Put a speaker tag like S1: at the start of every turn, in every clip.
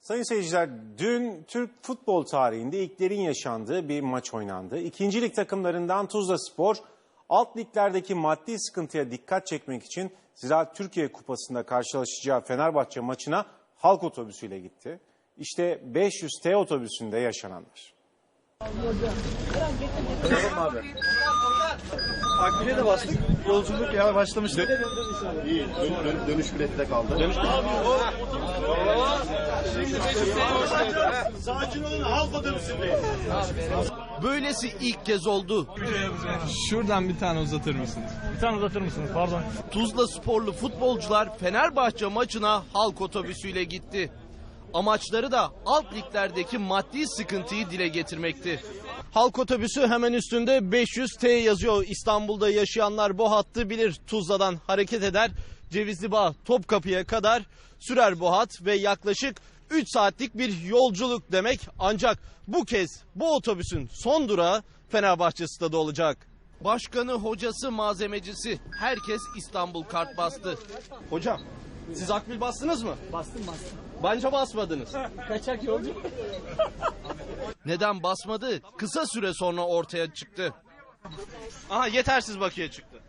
S1: Sayın seyirciler, dün Türk futbol tarihinde ilklerin yaşandığı bir maç oynandı. İkinci lig takımlarından Tuzla Spor, alt liglerdeki maddi sıkıntıya dikkat çekmek için Ziraat Türkiye Kupası'nda karşılaşacağı Fenerbahçe maçına halk otobüsüyle gitti. İşte 500 T otobüsünde yaşananlar.
S2: Akbil'e de bastık. Yolculuk ya başlamıştı.
S3: İyi. Dön, dön, dönüş bilette kaldı. Dönüş
S4: Böylesi ilk kez oldu.
S2: Şuradan bir tane uzatır mısınız?
S5: Bir tane uzatır mısınız? Pardon.
S4: Tuzla sporlu futbolcular Fenerbahçe maçına halk otobüsüyle gitti. Amaçları da alt liglerdeki maddi sıkıntıyı dile getirmekti. Halk otobüsü hemen üstünde 500 T yazıyor. İstanbul'da yaşayanlar bu hattı bilir. Tuzla'dan hareket eder. Cevizli Bağ Topkapı'ya kadar sürer bu hat ve yaklaşık 3 saatlik bir yolculuk demek. Ancak bu kez bu otobüsün son durağı Fenerbahçe stadı olacak. Başkanı, hocası, malzemecisi herkes İstanbul kart bastı. Hocam siz akbil bastınız mı?
S5: Bastım bastım.
S4: Bence basmadınız.
S5: Kaçak yolcu.
S4: Neden basmadı? Kısa süre sonra ortaya çıktı. Aha yetersiz bakiye çıktı.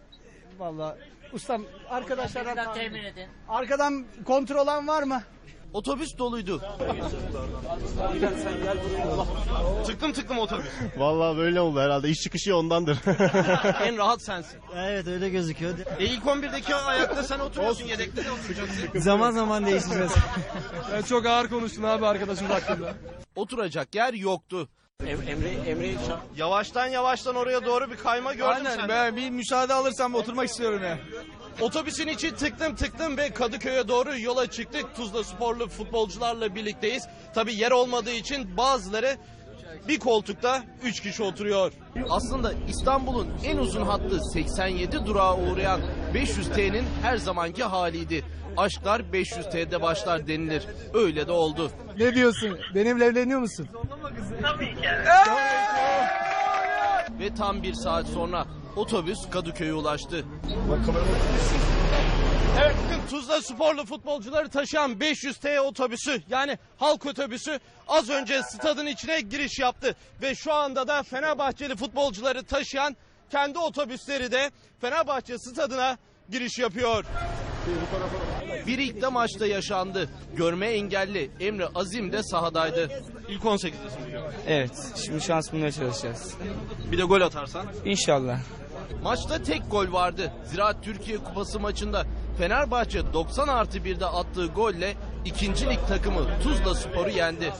S5: Valla ustam arkadaşlardan
S6: Biraz temin edin.
S5: arkadan kontrol olan var mı?
S4: Otobüs doluydu. tıklım tıklım otobüs.
S3: Vallahi böyle oldu herhalde. İş çıkışı ondandır.
S4: en rahat sensin.
S5: Evet öyle gözüküyor.
S4: E ilk 11'deki ayakta sen oturuyorsun yedekte de oturacaksın.
S5: Zaman zaman değişeceğiz.
S2: çok ağır konuştun abi arkadaşımız hakkında.
S4: Oturacak yer yoktu. Yavaştan yavaştan oraya doğru bir kayma gördüm
S2: Aynen
S4: senden.
S2: ben bir müsaade alırsam oturmak istiyorum ya.
S4: Otobüsün içi tıklım tıklım ve Kadıköy'e doğru yola çıktık. Tuzla sporlu futbolcularla birlikteyiz. Tabi yer olmadığı için bazıları bir koltukta 3 kişi oturuyor. Aslında İstanbul'un en uzun hattı 87 durağa uğrayan 500T'nin her zamanki haliydi. Aşklar 500T'de başlar denilir. Öyle de oldu.
S5: ne diyorsun? Benimle evleniyor musun?
S4: Ve tam bir saat sonra otobüs Kadıköy'e ulaştı. Evet bugün Tuzla sporlu futbolcuları taşıyan 500T otobüsü yani halk otobüsü az önce stadın içine giriş yaptı. Ve şu anda da Fenerbahçeli futbolcuları taşıyan kendi otobüsleri de Fenerbahçe stadına giriş yapıyor. Bir ilk de maçta yaşandı. Görme engelli Emre Azim de sahadaydı. İlk 18'desin bugün.
S7: Evet, şimdi şans bulmaya çalışacağız.
S4: Bir de gol atarsan.
S7: İnşallah.
S4: Maçta tek gol vardı. Ziraat Türkiye Kupası maçında Fenerbahçe 90 artı 1'de attığı golle ikinci lig takımı Tuzla Spor'u yendi.